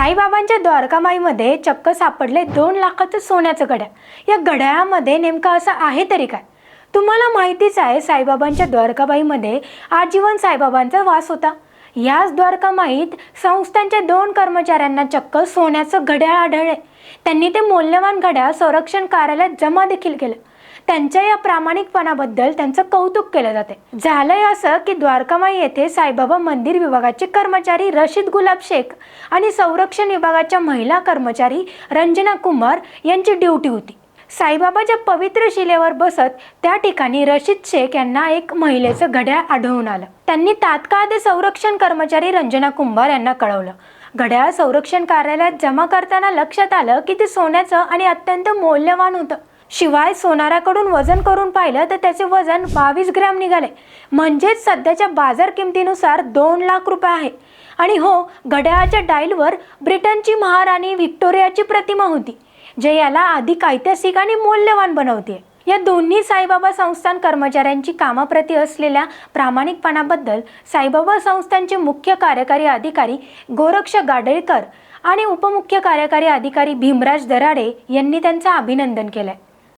साईबाबांच्या द्वारकामाईमध्ये चक्क सापडले दोन लाखाचं सोन्याचं घड्याळ. या घड्याळामध्ये नेमकं असं आहे तरी काय? तुम्हाला माहितीच आहे साईबाबांच्या द्वारकाबाईमध्ये आजीवन साईबाबांचा वास होता. याच द्वारकामाईत संस्थांच्या दोन कर्मचाऱ्यांना चक्क सोन्याचं घड्याळ आढळले. त्यांनी ते मौल्यवान घड्याळ संरक्षण कार्यालयात जमा देखील केलं. त्यांच्या या प्रामाणिकपणाबद्दल त्यांचं कौतुक केलं जाते. झालंय असं की द्वारकामाई येथे साईबाबा मंदिर विभागाचे कर्मचारी रशीद गुलाब शेख आणि संरक्षण विभागाच्या महिला कर्मचारी रंजना कुमार यांची ड्युटी होती. साईबाबाच्या पवित्र शिलेवर बसत त्या ठिकाणी रशीद शेख यांना एक महिलेचं घड्याळ आढळून आलं. त्यांनी तात्काळ ते संरक्षण कर्मचारी रंजना कुंभार यांना कळवलं. घड्याळ संरक्षण कार्यालयात जमा करताना लक्षात आलं की ते सोन्याचं आणि अत्यंत मौल्यवान होतं. शिवाय सोनाराकडून वजन करून पाहिलं तर त्याचे वजन बावीस ग्रॅम निघाले. म्हणजेच सध्याच्या बाजार किमतीनुसार दोन लाख रुपये आहे. आणि हो घड्याळाच्या डाईलवर ब्रिटनची महाराणी व्हिक्टोरियाची प्रतिमा होती. जे याला अधिक ऐतिहासिक आणि मौल्यवान बनवते. या दोन्ही साईबाबा संस्थान कर्मचाऱ्यांची कामाप्रती असलेल्या प्रामाणिकपणाबद्दल साईबाबा संस्थांचे मुख्य कार्यकारी अधिकारी गोरक्ष गाडळकर आणि उपमुख्य कार्यकारी अधिकारी भीमराज दराडे यांनी त्यांचं अभिनंदन केलंय.